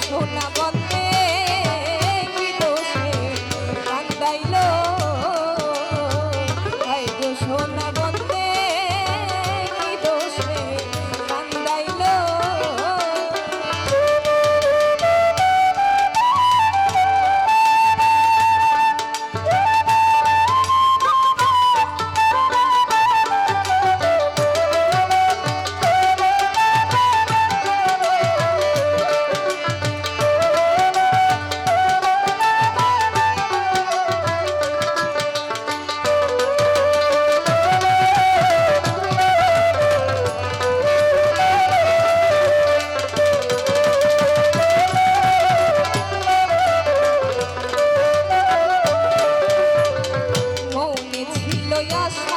সোনা বন্ধ goiás.